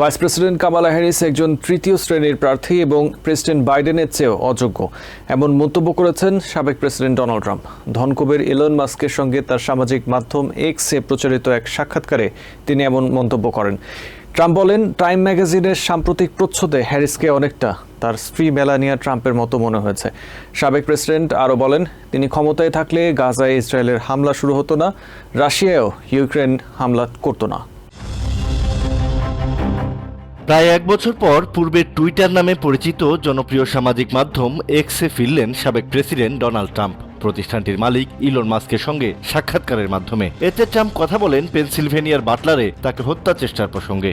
Vice president Kamala Harris একজন তৃতীয় শ্রেণির প্রার্থী এবং প্রেসিডেন্ট বাইডেনের চেয়েও অযোগ্য। এমন মন্তব্য করেছেন সাবেক প্রেসিডেন্ট ডোনাল্ড ট্রাম্প। ধনকুবের ইলন মাস্কের সঙ্গে তার সামাজিক মাধ্যম এক্সে প্রচারিত এক সাক্ষাৎকারে তিনি এমন মন্তব্য করেন। ট্রাম্প বলেন, টাইম ম্যাগাজিনের সাম্প্রতিক প্রচ্ছদে হ্যারিসকে অনেকটা তার স্ত্রী মেলানিয়া ট্রাম্পের মতো মনে হয়েছে। সাবেক প্রেসিডেন্ট আরও বলেন, তিনি ক্ষমতায় থাকলে গাজায় ইসরায়েলের হামলা শুরু হতো না, রাশিয়ায়ও ইউক্রেন হামলা করতো না। প্রায় এক বছর পর পূর্বে টুইটার নামে পরিচিত জনপ্রিয় সামাজিক মাধ্যম এক্সে ফিরলেন সাবেক প্রেসিডেন্ট ডোনাল্ড ট্রাম্প। প্রতিষ্ঠানটির মালিক ইলন মাস্কের সঙ্গে সাক্ষাৎকারের মাধ্যমে। এতে ট্রাম্প কথা বলেন, পেনসিলভেনিয়ার বাটলারে তাকে হত্যা চেষ্টার প্রসঙ্গে।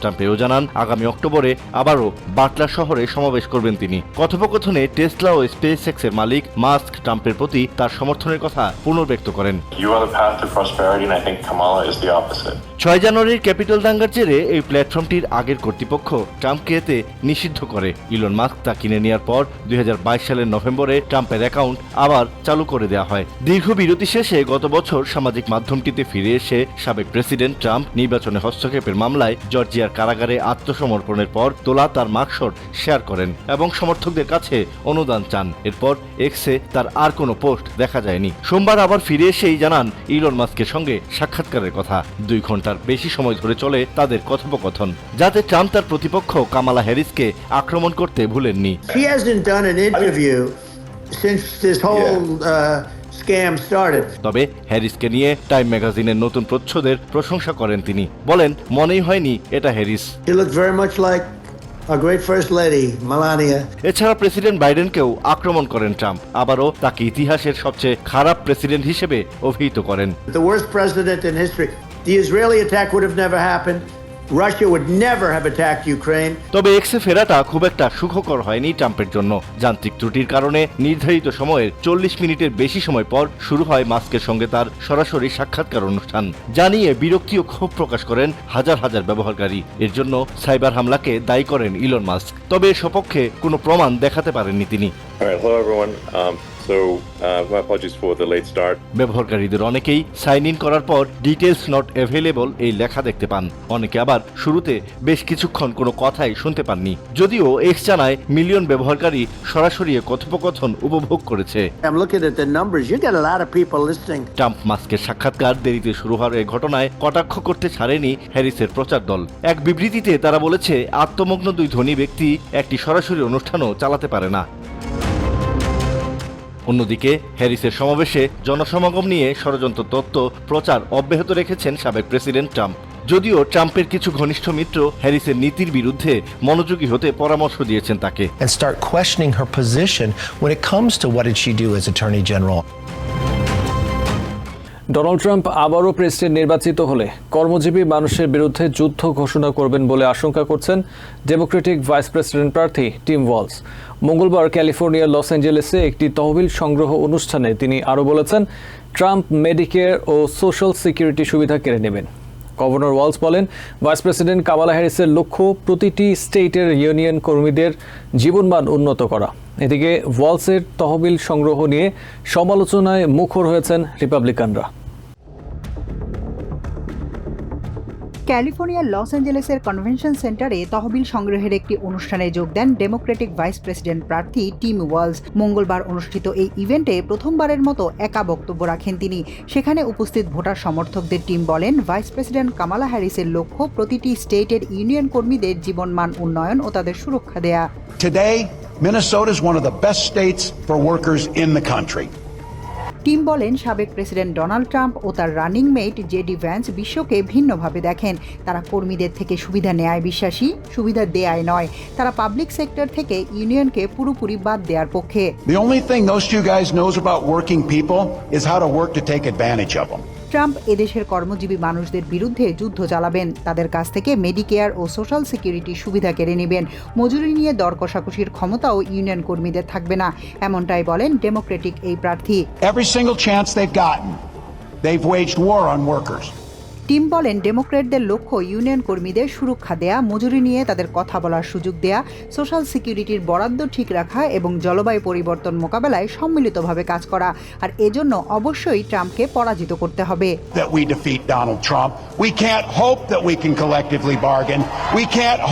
টাম্পেও জানান আগামী অক্টোবরে আবারও বাটলা শহরে সমাবেশ করবেন তিনি। কথোপকথনে টেসলা ও স্পেস এক্সের মালিক মাস্ক ট্রাম্পের প্রতি তার সমর্থনের কথা পুনর্ব্যক্ত করেন। ইউ ছয় জানুয়ারির ক্যাপিটাল দাঙ্গার জেরে এই প্ল্যাটফর্মটির আগের কর্তৃপক্ষ ট্রাম্পকে এতে নিষিদ্ধ করে। ইলন মাস্ক তা কিনে নেওয়ার পর দুই হাজার বাইশ সালের নভেম্বরে ট্রাম্পের অ্যাকাউন্ট আবার চালু করে দেওয়া হয়। দীর্ঘ বিরতি শেষে গত বছর সামাজিক মাধ্যমটিতে ফিরে এসে সাবেক প্রেসিডেন্ট ট্রাম্প নির্বাচনে হস্তক্ষেপের মামলায় জর্জিয়ার কারাগারে আত্মসমর্পণের পর তোলা তার মার্কশট শেয়ার করেন এবং সমর্থকদের কাছে অনুদান চান। এরপর এক্সে তার আর কোনো পোস্ট দেখা যায়নি। সোমবার আবার ফিরে এসেই জানান ইলন মাস্কের সঙ্গে সাক্ষাৎকারের কথা। দুই ঘণ্টার বেশি সময় ধরে চলে তাদের কথোপকথন যাতে ট্রাম্প তার প্রতিপক্ষ কামালা হ্যারিসকে আক্রমণ করতে ভুলেননি। Uh. তবে হ্যারিসকে নিয়ে টাইম ম্যাগাজিনের নতুন প্রচ্ছদের প্রশংসা করেন তিনি। বলেন মনেই হয়নি এটা হ্যারিস. এছাড়া প্রেসিডেন্ট বাইডেনকেও আক্রমণ করেন ট্রাম্প আবারও তাকে ইতিহাসের সবচেয়ে খারাপ প্রেসিডেন্ট হিসেবে অভিহিত করেন। The Israeli attack would have never happened. Russia would never have attacked Ukraine. তবে এক্সে ফেরাটা খুব একটা সুখকর হয়নি ট্রাম্পের জন্য। যান্ত্রিক ত্রুটির কারণে নির্ধারিত সময়ের চল্লিশ মিনিটের বেশি সময় পর শুরু হয় মাস্কের সঙ্গে তার সরাসরি সাক্ষাৎকার অনুষ্ঠান। জানিয়ে বিরক্তি ও ক্ষোভ প্রকাশ করেন হাজার হাজার ব্যবহারকারী। এর জন্য সাইবার হামলাকে দায়ী করেন ইলন মাস্ক। তবে এর সপক্ষে কোনো প্রমাণ দেখাতে পারেননি তিনি। Uh, my apologies for the late start. ব্যবহারকারীদের অনেকেই সাইন ইন করার পর ডিটেলস নট অ্যাভেলেবল এই লেখা দেখতে পান অনেকে আবার শুরুতে বেশ কিছুক্ষণ কোনো কথাই শুনতে পাননি যদিও এক্স জানায় মিলিয়ন ব্যবহারকারী সরাসরি কথোপকথন উপভোগ করেছে I'm looking at the numbers. You get a lot of people listening. Trump মাস্কের সাক্ষাৎকার দেরিতে শুরু হওয়ার এই ঘটনায় কটাক্ষ করতে ছাড়েনি হ্যারিসের প্রচার দল এক বিবৃতিতে তারা বলেছে আত্মমগ্ন দুই ধনী ব্যক্তি একটি সরাসরি অনুষ্ঠানও চালাতে পারে না অন্যদিকে হ্যারিসের সমাবেশে জনসমাগম নিয়ে ষড়যন্ত্র তত্ত্ব প্রচার অব্যাহত রেখেছেন সাবেক প্রেসিডেন্ট ট্রাম্প। যদিও ট্রাম্পের কিছু ঘনিষ্ঠ মিত্র হ্যারিসের নীতির বিরুদ্ধে মনোযোগী হতে পরামর্শ দিয়েছেন তাকে। And start questioning her position when it comes to what did she do as Attorney General. Donald Trump আবারও প্রেসিডেন্ট নির্বাচিত হলে কর্মজীবী মানুষের বিরুদ্ধে যুদ্ধ ঘোষণা করবেন বলে আশঙ্কা করছেন ডেমোক্রেটিক ভাইস প্রেসিডেন্ট প্রার্থী টিম ওয়ালস। মঙ্গলবার ক্যালিফোর্নিয়ার লস অ্যাঞ্জেলেসে একটি তহবিল সংগ্রহ অনুষ্ঠানে তিনি আরও বলেছেন, ট্রাম্প মেডিকেয়ার ও সোশ্যাল সিকিউরিটি সুবিধা কেড়ে নেবেন। গভর্নর ওয়ালস বলেন, ভাইস প্রেসিডেন্ট কামালা হ্যারিসের লক্ষ্য প্রতিটি স্টেটের ইউনিয়ন কর্মীদের জীবনমান উন্নত করা। এদিকে ওয়ালসের তহবিল সংগ্রহ নিয়ে সমালোচনায় মুখর হয়েছেন রিপাবলিকানরা। ক্যালিফোর্নিয়ার লস অ্যাঞ্জেলেসের কনভেনশন সেন্টারে তহবিল সংগ্রহের একটি অনুষ্ঠানে যোগ দেন ডেমোক্রেটিক ভাইস প্রেসিডেন্ট প্রার্থী টিম ওয়ালস। মঙ্গলবার অনুষ্ঠিত এই ইভেন্টে প্রথমবারের মতো একা বক্তব্য রাখেন তিনি। সেখানে উপস্থিত ভোটার সমর্থকদের টিম বলেন, ভাইস প্রেসিডেন্ট কামালা হ্যারিসের লক্ষ্য প্রতিটি স্টেটের ইউনিয়ন কর্মীদের জীবনমান উন্নয়ন ও তাদের সুরক্ষা দেয়া। Minnesota is one of the best states for workers in the country. Tim বলেন, সাবেক প্রেসিডেন্ট ডোনাল্ড ট্রাম্প ও তার রানিং মেট জেডি ভ্যান্স বিশ্বকে ভিন্নভাবে দেখেন। তারা কর্মীদের থেকে সুবিধা নেয় বিশ্বাসী, সুবিধা দেয়ায় নয়। তারা পাবলিক সেক্টর থেকে ইউনিয়নকে পুরোপুরি বাদ দেওয়ার পক্ষে। The only thing those two guys knows about working people is how to work to take advantage of them. Trump এদেশের কর্মজীবী মানুষদের বিরুদ্ধে যুদ্ধ চালাবেন। তাদের কাছ থেকে মেডিকেয়ার ও সোশ্যাল সিকিউরিটি সুবিধা কেড়ে নেবেন। মজুরি নিয়ে দর কষাকষির ক্ষমতাও ইউনিয়ন কর্মীদের থাকবে না, এমনটাই বলেন ডেমোক্রেটিক এই প্রার্থী। They've waged war on workers. Tim বলেন ডেমোক্রেটদের লক্ষ্য ইউনিয়ন কর্মীদের সুরক্ষা দেয়া মজুরি নিয়ে তাদের কথা বলার সুযোগ দেয়া সোশ্যাল সিকিউরিটির বরাদ্দ ঠিক রাখা এবং জলবায়ু পরিবর্তন মোকাবেলায় সম্মিলিতভাবে কাজ করা। আর এজন্য অবশ্যই ট্রাম্পকে পরাজিত করতে হবে।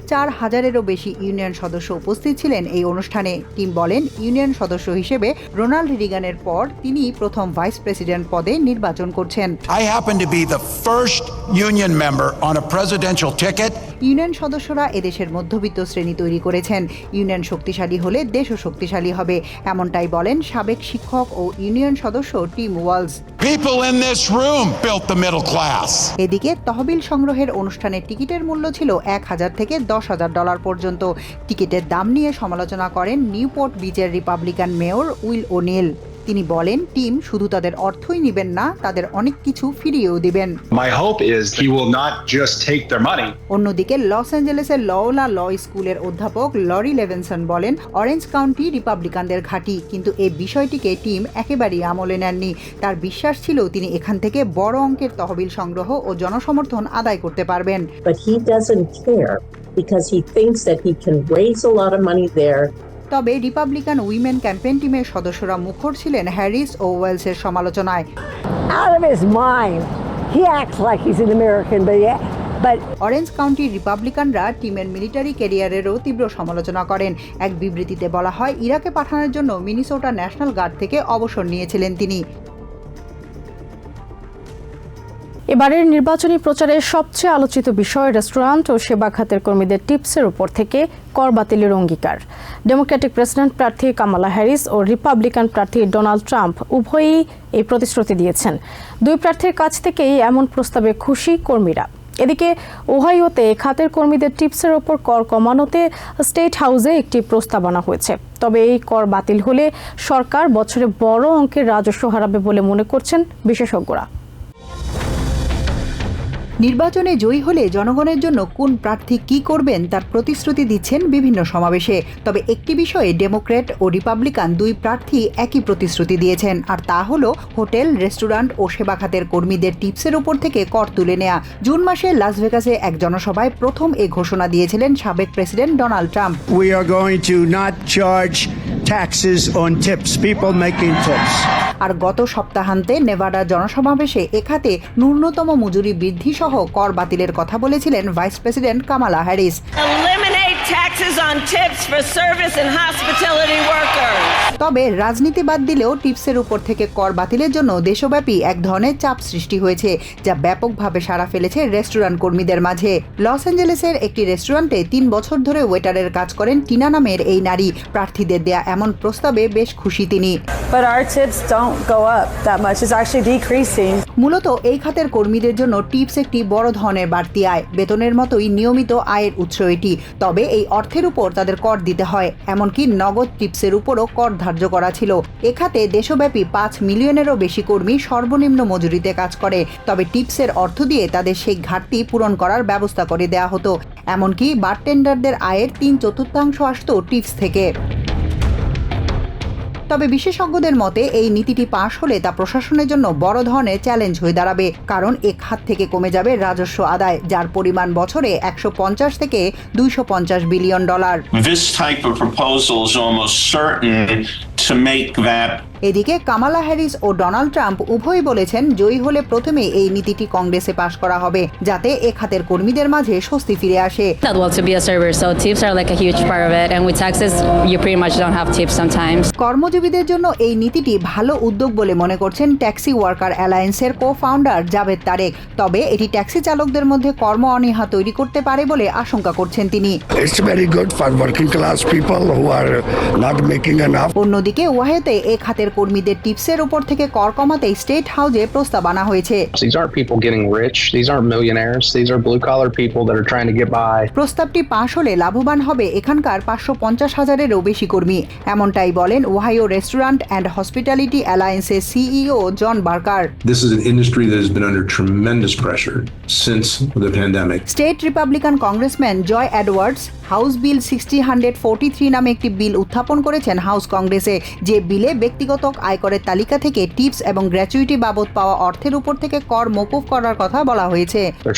চার হাজারেরও বেশি ইউনিয়ন সদস্য উপস্থিত ছিলেন এই অনুষ্ঠানে। টিম বলেন ইউনিয়ন সদস্য হিসেবে রোনাল্ড রিগানের পর তিনি প্রথম ভাইস প্রেসিডেন্ট পদে নির্বাচন করছেন। I happen to be the first union member on a presidential ticket. Union সদস্যরা এদেশের মধ্যবিত্ত শ্রেণি তৈরি করেছেন ইউনিয়ন শক্তিশালী হলে দেশও শক্তিশালী হবে এমনটাই বলেন সাবেক শিক্ষক ও ইউনিয়ন সদস্য Tim Walz People in this room built the middle class. এদিকে তহবিল সংগ্রহের অনুষ্ঠানের টিকিটের মূল্য ছিল এক হাজার থেকে দশ হাজার ডলার পর্যন্ত টিকিটের দাম নিয়ে সমালোচনা করেন নিউপোর্ট বিচের রিপাবলিকান মেয়র উইল ওনেল তিনি বলেন টিম শুধু তাদের অর্থই নেবেন না তাদের অনেক কিছু ফিরিয়েও দিবেন। অন্যদিকে লস অ্যাঞ্জেলেসের লওলা ল স্কুলের অধ্যাপক লরি লেভেনসন বলেন অরেঞ্জ কাউন্টি রিপাবলিকানদের ঘাঁটি কিন্তু এই বিষয়টিকে টিম একেবারেই আমলে নেননি। তার বিশ্বাস ছিল তিনি এখান থেকে বড় অঙ্কের তহবিল সংগ্রহ ও জনসমর্থন আদায় করতে পারবেন। But he doesn't care because he thinks that he can raise a lot of money there তবে রিপাবলিকান উইমেন ক্যাম্পেন টিমের সদস্যরা মুখর ছিলেন হ্যারিস ও ওয়েলসের সমালোচনায়। অরেঞ্জ কাউন্টির রিপাবলিকানরা টিমের মিলিটারি ক্যারিয়ারেরও তীব্র সমালোচনা করেন। এক বিবৃতিতে বলা হয় ইরাকে পাঠানোর জন্য মিনিসোটা ন্যাশনাল গার্ড থেকে অবসর নিয়েছিলেন তিনি। এবারের নির্বাচনী প্রচারের সবচেয়ে আলোচিত বিষয় রেস্টুরেন্ট ও সেবা খাতের কর্মীদের টিপসের উপর থেকে কর বাতিলের অঙ্গীকার। ডেমোক্রেটিক প্রেসিডেন্ট প্রার্থী কামালা হ্যারিস ও রিপাবলিকান প্রার্থী ডোনাল্ড ট্রাম্প উভয়ই এই প্রতিশ্রুতি দিয়েছেন। দুই প্রার্থীর কাছ থেকেই এমন প্রস্তাবে খুশি কর্মীরা। এদিকে ওহাইওতে খাতের কর্মীদের টিপসের ওপর কর কমানোতে স্টেট হাউসে একটি প্রস্তাব আনা হয়েছে। তবে এই কর বাতিল হলে সরকার বছরে বড় অঙ্কের রাজস্ব হারাবে বলে মনে করছেন বিশেষজ্ঞরা। নির্বাচনে জয়ী হলে জনগণের জন্য কোন প্রার্থী কি করবেন তার প্রতিশ্রুতি দিচ্ছেন বিভিন্ন সমাবেশে। তবে একটি বিষয়ে ডেমোক্র্যাট ও রিপাবলিকান দুই প্রার্থী একই প্রতিশ্রুতি দিয়েছেন। আর তা হল হোটেল রেস্টুরেন্ট ও সেবা খাতের কর্মীদের টিপসের উপর থেকে কর তুলে নেয়া। জুন মাসে লাস ভেগাসে এক জনসভায় প্রথম এ ঘোষণা দিয়েছিলেন সাবেক president Donald Trump. We are going to not charge taxes on tips, people making tips. আর গত সপ্তাহান্তে নেভাডা জনসমাবেশে এখাতে ন্যূনতম মজুরি বৃদ্ধি সহ কর বাতিলের কথা বলেছিলেন ভাইস প্রেসিডেন্ট কামালা হ্যারিস. তবে রাজনীতি বাদ দিলেও টিপসের উপর থেকে কর বাতিলের জন্য দেশব্যাপী এক ধরনের চাপ সৃষ্টি হয়েছে যা ব্যাপকভাবে সাড়া ফেলেছে রেস্টুরেন্ট কর্মীদের মাঝে। লস অ্যাঞ্জেলেসের একটি রেস্টুরেন্টে তিন বছর ধরে ওয়েটারের কাজ করেন টিনা নামের এই নারী। প্রার্থীদের দেয়া এমন প্রস্তাবে বেশ খুশি তিনি. মূলত এই খাতের কর্মীদের জন্য টিপস একটি বড় ধরনের বাড়তি আয়। বেতনের মতোই নিয়মিত আয়ের উৎস এটি। তবে এই অর্থের উপর তাদের কর দিতে হয়। এমনকি নগদ টিপসের উপরও কর ধার্য করা ছিল। এ খাতে দেশব্যাপী পাঁচ মিলিয়নেরও বেশি কর্মী সর্বনিম্ন মজুরিতে কাজ করে। তবে টিপসের অর্থ দিয়ে তাদের সেই ঘাটতি পূরণ করার ব্যবস্থা করে দেওয়া হতো। এমনকি বারটেন্ডারদের আয়ের তিন চতুর্থাংশ আসতো টিপস থেকে। তবে বিশেষজ্ঞদের মতে, এই নীতিটি পাশ হলে তা প্রশাসনের জন্য বড় ধরনের চ্যালেঞ্জ হয়ে দাঁড়াবে, কারণ এ খাত থেকে কমে যাবে রাজস্ব আদায়, যার পরিমাণ বছরে একশো পঞ্চাশ থেকে দুইশো পঞ্চাশ billion dollar. To make that এদিকে কামালা হ্যারিস ও ডোনাল্ড ট্রাম্প উভয়ই বলেছেন জয়ী হলে প্রথমে এই নীতিটি কংগ্রেসে পাশ করা হবে যাতে এ খাতের কর্মীদের মাঝে স্বস্তি ফিরে আসে. কর্মজীবীদের জন্য এই নীতিটি ভালো উদ্যোগ বলে মনে করছেন ট্যাক্সি ওয়ার্কার অ্যালায়েন্সের কো ফাউন্ডার জাভেদ তারেক তবে এটি ট্যাক্সি চালকদের মধ্যে কর্ম অনীহা তৈরি করতে পারে বলে আশঙ্কা করছেন তিনি. অন্যদিকে ওয়াহেতে এ খাতের ব্যাংকের কর্মীদের টিপসের উপর থেকে কর কমাতে স্টেট হাউজে প্রস্তাব আনা হয়েছে। প্রস্তাবটি পাশ হলে লাভবান হবে এখানকার পাঁচশো পঞ্চাশ হাজারেরও বেশি কর্মী। এমনটাই বলেন Ohio restaurant and hospitality অ্যালায়েন্সের CEO John Barker. State Republican congressman Jay Edwards house bill sixty hundred forty three নামে একটি বিল উত্থাপন করেছেন হাউস কংগ্রেসে। যে বিলে ব্যক্তিগত আয়করের তালিকা থেকে টিপস এবং গ্র্যাচুইটি বাবদ পাওয়া অর্থের উপর থেকে কর মকুব করার কথা বলা হয়েছে। Uh,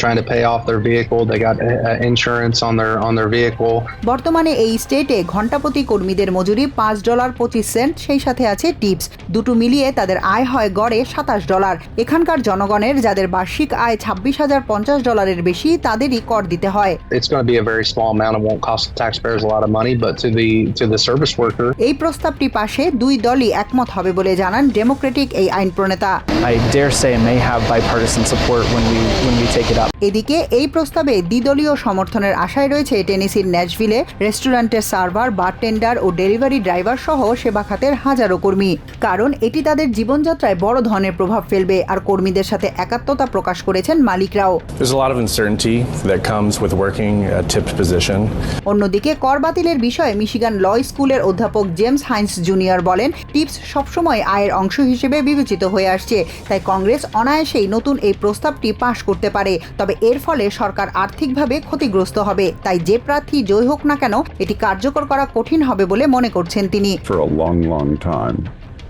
vehicle. বর্তমানে এই স্টেটে ঘণ্টাপ্রতি কর্মীদের মজুরি পাঁচ ডলার পঁচিশ সেন্ট সেই সাথে আছে টিপস। দুটো মিলিয়ে তাদের আয় হয় গড়ে সাতাশ ডলার। এখানকার জনগণের যাদের বার্ষিক আয় ছাব্বিশ হাজার পঞ্চাশ ডলারের বেশি তাদেরই কর দিতে হয়। cost the taxpayers a lot of money, but to the to the service worker. এই প্রস্তাবটি পাশে দুই দলই একমত হবে বলে জানান ডেমোক্রেটিক এই আইন প্রণেতা। I dare say may have bipartisan support when we when we take it up. এদিকে এই প্রস্তাবে দ্বিদলীয় সমর্থনের আশায় রয়েছে টেনেসির ন্যাশভিলে রেস্টুরেন্টের সার্ভার বারটেন্ডার ও ডেলিভারি ড্রাইভার সহ সেবা খাতের হাজারো কর্মী কারণ এটি তাদের জীবনযাত্রায় বড় ধরনের প্রভাব ফেলবে আর কর্মীদের সাথে একাত্মতা প্রকাশ করেছেন মালিকরাও There's a lot of. অন্যদিকে, কর বাতিলের বিষয়ে মিশিগান ল স্কুলের অধ্যাপক জেমস হাইন্স জুনিয়র বলেন, টিপস সবসময় আয়ের অংশ হিসেবে বিবেচিত হয়ে আসছে তাই কংগ্রেস অনায়াসেই নতুন এই প্রস্তাবটি পাশ করতে পারে তবে এর ফলে সরকার আর্থিকভাবে ক্ষতিগ্রস্ত হবে তাই যে প্রার্থী জয় হোক না কেন, এটি কার্যকর করা কঠিন হবে বলে মনে করছেন তিনি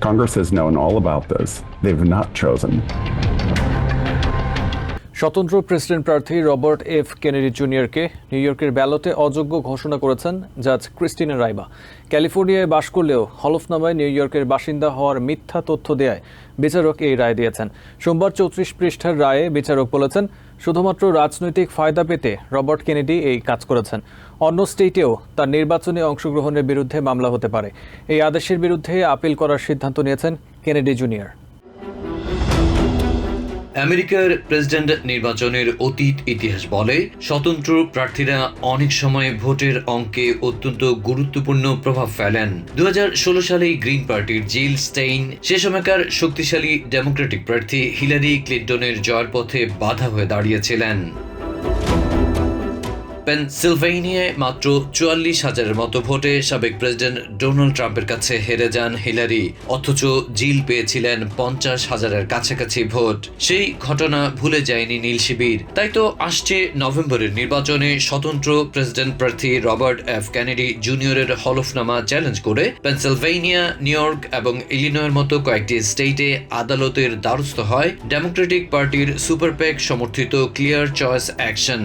Congress has known all about this. They've not chosen. স্বতন্ত্র প্রেসিডেন্ট প্রার্থী রবার্ট এফ. কেনেডি জুনিয়রকে নিউ ইয়র্কের ব্যালটে অযোগ্য ঘোষণা করেছেন জাজ ক্রিস্টিনা রাইবা। ক্যালিফোর্নিয়ায় বাস করলেও হলফনামায় নিউ ইয়র্কের বাসিন্দা হওয়ার মিথ্যা তথ্য দেয় বিচারক এই রায় দিয়েছেন। সোমবার চৌত্রিশ পৃষ্ঠার রায়ে বিচারক বলেছেন, শুধুমাত্র রাজনৈতিক ফায়দা পেতে রবার্ট কেনেডি এই কাজ করেছেন। অন্য স্টেটেও তার নির্বাচনে অংশগ্রহণের বিরুদ্ধে মামলা হতে পারে। এই আদেশের বিরুদ্ধে আপিল করার সিদ্ধান্ত নিয়েছেন কেনেডি জুনিয়র। আমেরিকার প্রেসিডেন্ট নির্বাচনের অতীত ইতিহাস বলে, স্বতন্ত্র প্রার্থীরা অনেক সময় ভোটের অঙ্কে অত্যন্ত গুরুত্বপূর্ণ প্রভাব ফেলেন। দু সালে গ্রিন পার্টির জিল স্টেইন, সে সময়কার শক্তিশালী ডেমোক্রেটিক প্রার্থী হিলারি ক্লিন্টনের জয়ের পথে বাধা হয়ে দাঁড়িয়েছিলেন। পেনসিলভেনিয়ায় মাত্র চুয়াল্লিশ হাজারের মতো ভোটে সাবেক প্রেসিডেন্ট ডোনাল্ড ট্রাম্পের কাছে হেরে যান হিলারি, অথচ জিল পেয়েছিলেন পঞ্চাশ হাজারের কাছাকাছি ভোট। সেই ঘটনা ভুলে যায়নি নীল শিবির। তাই তো আসছে নভেম্বরের নির্বাচনে স্বতন্ত্র প্রেসিডেন্ট প্রার্থী রবার্ট এফ ক্যানেডি জুনিয়রের হলফনামা চ্যালেঞ্জ করে পেনসিলভেনিয়া, নিউ ইয়র্ক এবং ইলিনয়ের মতো কয়েকটি স্টেটে আদালতের দ্বারস্থ হয় ডেমোক্রেটিক পার্টির সুপারপ্যাক সমর্থিত ক্লিয়ার চয়েস অ্যাকশন।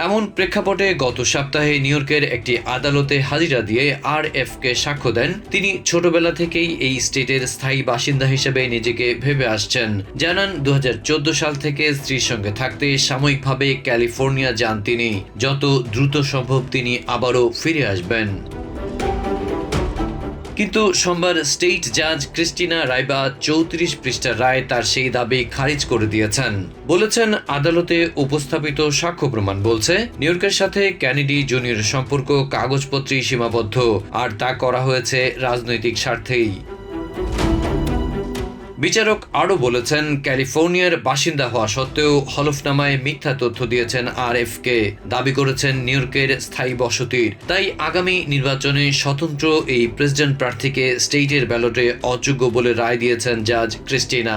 এমন প্রেক্ষাপটে গত সপ্তাহে নিউ ইয়র্কের একটি আদালতে হাজিরা দিয়ে আর এফ কে সাক্ষ্য দেন। তিনি ছোটবেলা থেকেই এই স্টেটের স্থায়ী বাসিন্দা হিসেবে নিজেকে ভেবে আসছেন। জানান দু হাজার চোদ্দ সাল থেকে স্ত্রীর সঙ্গে থাকতে সাময়িকভাবে ক্যালিফোর্নিয়া যান তিনি। যত দ্রুত সম্ভব তিনি আবারও ফিরে আসবেন। কিন্তু সোমবার স্টেট জাজ ক্রিস্টিনা রায়বা চৌত্রিশ পৃষ্ঠার রায় তার সেই দাবি খারিজ করে দিয়েছেন। বলেছেন, আদালতে উপস্থাপিত সাক্ষ্য প্রমাণ বলছে নিউইয়র্কের সাথে ক্যানেডি জুনিয়র সম্পর্ক কাগজপত্রেই সীমাবদ্ধ, আর তা করা হয়েছে রাজনৈতিক স্বার্থেই। বিচারক আরও বলেছেন, ক্যালিফোর্নিয়ার বাসিন্দা হওয়া সত্ত্বেও হলফনামায় মিথ্যা তথ্য দিয়েছেন আর এফ কে দাবি করেছেন নিউ ইয়র্কের স্থায়ী বসতির। তাই আগামী নির্বাচনে স্বতন্ত্র এই প্রেসিডেন্ট প্রার্থীকে স্টেটের ব্যালটে অযোগ্য বলে রায় দিয়েছেন জাজ ক্রিস্টিনা।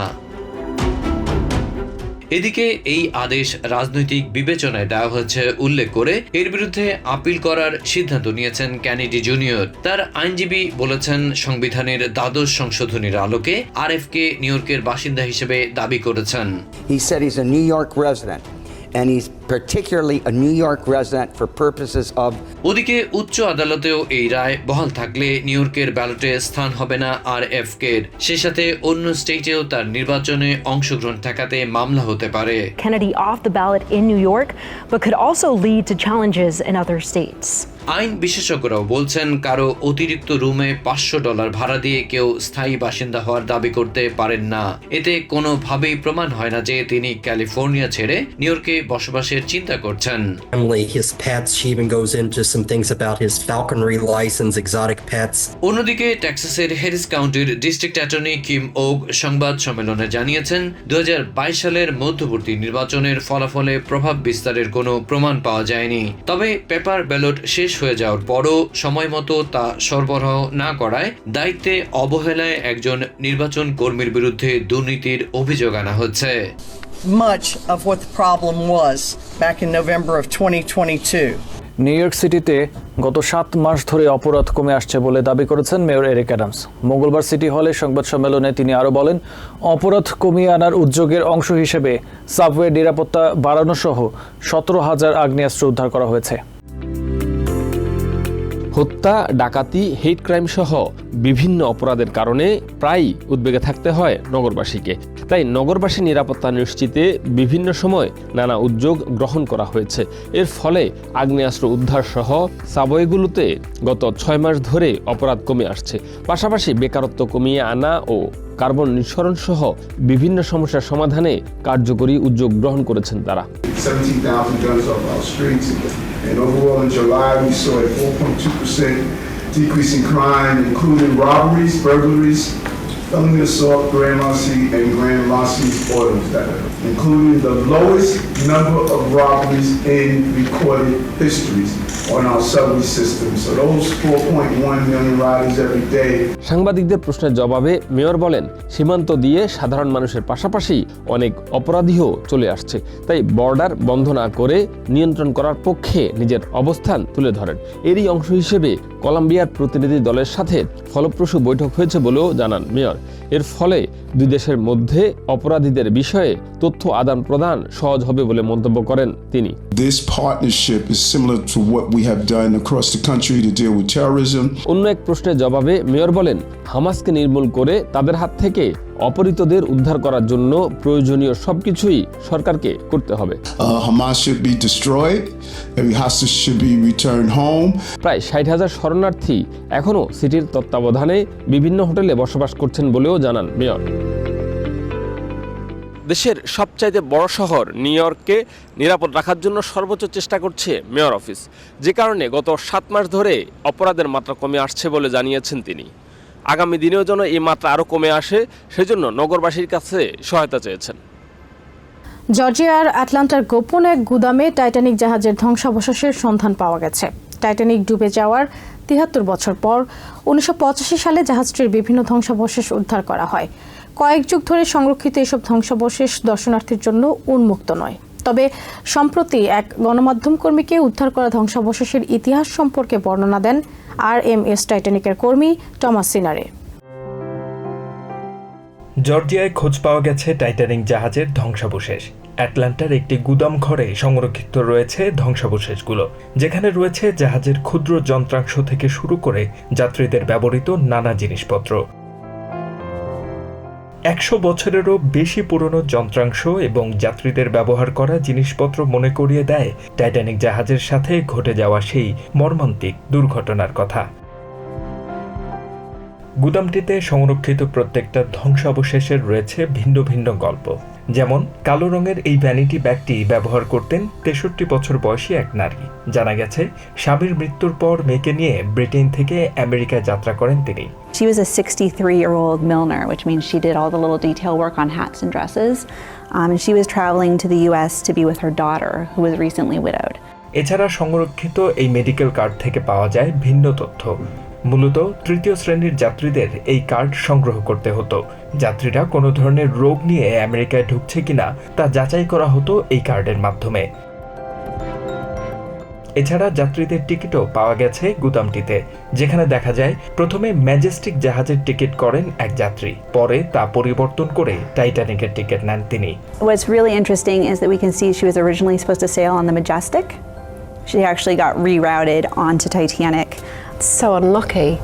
এদিকে এই আদেশ রাজনৈতিক বিবেচনায় দেওয়া হয়েছে উল্লেখ করে এর বিরুদ্ধে আপিল করার সিদ্ধান্ত নিয়েছেন ক্যানেডি জুনিয়র। তার আইনজীবী বলেছেন সংবিধানের দ্বাদশ সংশোধনীর আলোকে আর এফ কে নিউ ইয়র্কের বাসিন্দা হিসেবে দাবি করেছেন। He said he's a New York resident, and he's particularly a New York resident for purposes of ওদিকে উচ্চ আদালতেও এই রায় বহাল থাকলে নিউ ইয়র্কের ব্যালটে স্থান হবে না আর এফ কের সে সাথে অন্য স্টেটেও তার নির্বাচনে অংশগ্রহণ ঠেকাতে মামলা হতে পারে। Kennedy off the ballot in New York, but could also lead to challenges in other states. আইন বিশেষজ্ঞরাও বলছেন কারও অতিরিক্ত রুমে পাঁচশো ডলার ভাড়া দিয়ে কেউ স্থায়ী বাসিন্দা হওয়ার দাবি করতে পারেন না। এতে কোনোভাবেই প্রমাণ হয় না যে তিনি ক্যালিফোর্নিয়া ছেড়ে নিউ ইয়র্কে বসবাসের চিন্তা করছেন his pets. She even goes into some things about his falconry license, exotic pets. অন্যদিকে টেক্সাসের হ্যারিস কাউন্টির ডিস্ট্রিক্ট অ্যাটর্নি কিম ওক সংবাদ সম্মেলনে জানিয়েছেন দুহাজার বাইশ সালের মধ্যবর্তী নির্বাচনের ফলাফলে প্রভাব বিস্তারের কোনো প্রমাণ পাওয়া যায়নি তবে পেপার ব্যালট শেষ হয়ে যাওয়ার পরও সময় মতো তা সরবরাহ না করায় দায়িত্বে অবহেলায় একজন নির্বাচন কর্মীর বিরুদ্ধে দুর্নীতির অভিযোগ আনা হচ্ছে much of what the problem was back in November of 2022. New York সিটিতে গত সাত মাস ধরে অপরাধ কমে আসছে বলে দাবি করেছেন মেয়র এরিক অ্যাডামস মঙ্গলবার সিটি হলে সংবাদ সম্মেলনে তিনি আরও বলেন, অপরাধ কমিয়ে আনার উদ্যোগের অংশ হিসেবে সাবওয়ে নিরাপত্তা বাড়ানো সহ সতেরো হাজার আগ্নেয়াস্ত্র উদ্ধার করা হয়েছে হত্যা, ডাকাতি হেট ক্রাইম সহ বিভিন্ন অপরাধের কারণে প্রায়ই উদ্বেগে থাকতে হয় নগরবাসীকে। তাই নগরবাসী নিরাপত্তা নিশ্চিতে বিভিন্ন সময় নানা উদ্যোগ গ্রহণ করা হয়েছে। এর ফলে আগ্নেয়াস্ত্র উদ্ধার সহ সাবওয়েগুলোতে গত ছয় মাস ধরে অপরাধ কমে আসছে। পাশাপাশি বেকারত্ব কমিয়ে আনা ও কার্বন নিঃসরণ সহ বিভিন্ন সমস্যার সমাধানে কার্যকরী উদ্যোগ গ্রহণ করেছেন তারা। 17,000 guns off our streets. And overall in July, we saw a 4.2% decrease in crime, including robberies, burglaries, felony assault, grand larceny, and grand larceny auto theft, including the lowest number of robberies in recorded histories on our subway system. So those 4.1 million riders every day সাংবাদিকদের প্রশ্নের জবাবে mayor বলেন সীমান্ত দিয়ে সাধারণ মানুষের পাশাপাশি অনেক অপরাধীও চলে আসছে তাই বর্ডার বন্ধ না করে নিয়ন্ত্রণ করার পক্ষে নিজের অবস্থান তুলে ধরেন এরই অংশ হিসেবে কলম্বিয়ার প্রতিনিধি দলের সাথে ফলপ্রসূ বৈঠক হয়েছে বলেও জানান মেয়র এর ফলে দুই দেশের মধ্যে অপরাধীদের বিষয়ে তথ্য আদান প্রদান সহজ হবে বলে মন্তব্য করেন তিনি This partnership is similar to what we have done across the country to deal with terrorism. অন্য এক প্রশ্নের জবাবে মেয়র বলেন হামাসকে নির্মূল করে তাদের হাত থেকে অপহৃতদের উদ্ধার করার জন্য প্রয়োজনীয় সবকিছুই সরকারকে করতে হবে। Uh. প্রায় ষাট হাজার শরণার্থী এখনও সিটির তত্ত্বাবধানে বিভিন্ন হোটেলে বসবাস করছেন বলেও জানান মেয়র। দেশের সবচাইতে বড় শহর নিউ ইয়র্ককে নিরাপদ রাখার জন্য সর্বোচ্চ চেষ্টা করছে মেয়র অফিস। যে কারণে গত সাত মাস ধরে অপরাধের মাত্রা কমে আসছে বলে জানিয়েছেন তিনি। আগামী দিনেও যেন এই মাত্রা আরও কমে আসে, সেজন্য নগরবাসীর কাছে সহায়তা চেয়েছেন। জর্জিয়ার আটলান্টার গোপন এক গুদামে টাইটানিক জাহাজের ধ্বংসাবশেষের সন্ধান পাওয়া গেছে। টাইটানিক ডুবে যাওয়ার তিহাত্তর বছর পর উনিশশো পঁচাশি সালে জাহাজটির বিভিন্ন ধ্বংসাবশেষ উদ্ধার করা হয়। কয়েক যুগ ধরে সংরক্ষিত এসব ধ্বংসাবশেষ দর্শনার্থীর জন্য উন্মুক্ত নয়। তবে সম্প্রতি এক গণমাধ্যম কর্মীকে উদ্ধার করা ধ্বংসাবশেষের ইতিহাস সম্পর্কে বর্ণনা দেন আর এম এস টাইটানিকের কর্মী টমাস সিনারে। জর্জিয়ায় খোঁজ পাওয়া গেছে টাইটানিক জাহাজের ধ্বংসাবশেষ। অ্যাটলান্টার একটি গুদাম ঘরে সংরক্ষিত রয়েছে ধ্বংসাবশেষগুলো, যেখানে রয়েছে জাহাজের ক্ষুদ্র যন্ত্রাংশ থেকে শুরু করে যাত্রীদের ব্যবহৃত নানা জিনিসপত্র। একশো বছরেরও বেশি পুরনো যন্ত্রাংশ এবং যাত্রীদের ব্যবহার করা জিনিসপত্র মনে করিয়ে দেয় টাইটানিক জাহাজের সাথে ঘটে যাওয়া সেই মর্মান্তিক দুর্ঘটনার কথা। গুদামটিতে সংরক্ষিত প্রত্যেকটা ধ্বংসাবশেষের রয়েছে ভিন্ন ভিন্ন গল্প। যেমন কালো রঙের এই ভ্যানিটি ব্যাগটি ব্যবহার করতেন তেষট্টি বছর বয়সী এক নারী জানা গেছে স্বামীর মৃত্যুর পর মেয়েকে নিয়ে ব্রিটেন থেকে আমেরিকায় যাত্রা করেন তিনি She was a 63 year old milliner, which means she did all the little detail work on hats and dresses. Um, and she was traveling to the US to be with her daughter, who was recently widowed. এছাড়া সংরক্ষিত এই medical card থেকে পাওয়া যায় ভিন্ন তথ্য মূলত তৃতীয় শ্রেণির যাত্রীদের এই কার্ড সংগ্রহ করতে হতো যাত্রীরা কোনো ধরনের রোগ নিয়ে আমেরিকায় ঢুকছে কিনা তা যাচাই করা হতো এই কার্ডের মাধ্যমে এছাড়া যাত্রীদের টিকিটও পাওয়া গেছে গুদামটিতে, যেখানে দেখা যায় প্রথমে ম্যাজেস্টিক জাহাজের টিকিট করেন এক যাত্রী, পরে তা পরিবর্তন করে টাইটানিকের টিকিট নেন তিনি What's really interesting is that we can see she was originally supposed to sail on the Majestic. She actually got rerouted onto Titanic. So unlucky.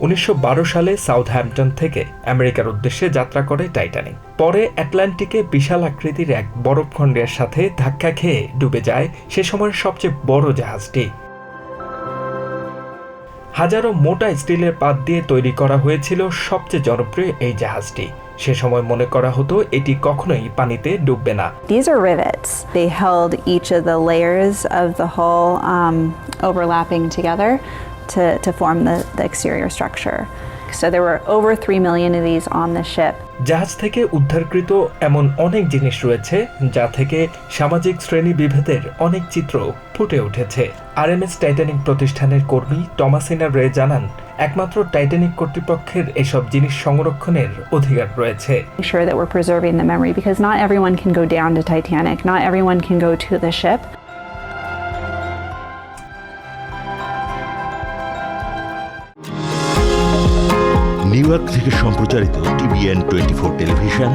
উনিশশো সালে সাউথহ্যাম্পটন থেকে আমেরিকার উদ্দেশ্যে যাত্রা করে টাইটানিক। পরে আটলান্টিকে বিশাল আকৃতির এক বরফখণ্ডের সাথে ধাক্কা খেয়ে ডুবে যায় সে সময়ের সবচেয়ে বড় জাহাজটি। হাজারো মোটা স্টিলের পাত দিয়ে তৈরি করা হয়েছিল সবচেয়ে জনপ্রিয় এই জাহাজটি। সে সময় মনে করা হতো এটি কখনোই পানিতে ডুববে না These are rivets. They held each of the layers of the hull um, overlapping together to, to form the, the exterior structure. So there were over 3 million of these on the ship. জাহাজ থেকে উদ্ধারকৃত এমন অনেক জিনিস রয়েছে যা থেকে সামাজিক শ্রেণি বিভেদের অনেক চিত্র ফুটে উঠেছে আরএমএস টাইটানিক প্রতিষ্ঠানের কর্মী টমাসিনা রে জানান একমাত্র টাইটানিক কর্তৃপক্ষের এসব জিনিস সংরক্ষণের অধিকার রয়েছে sure that we're preserving the memory because not everyone can go down to Titanic not everyone can go to the ship New York থেকে সম্প্রচারিত টিভিএন টোয়েন্টি ফোর টেলিভিশন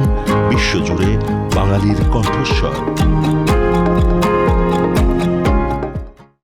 বিশ্বজুড়ে বাঙালির কণ্ঠস্বর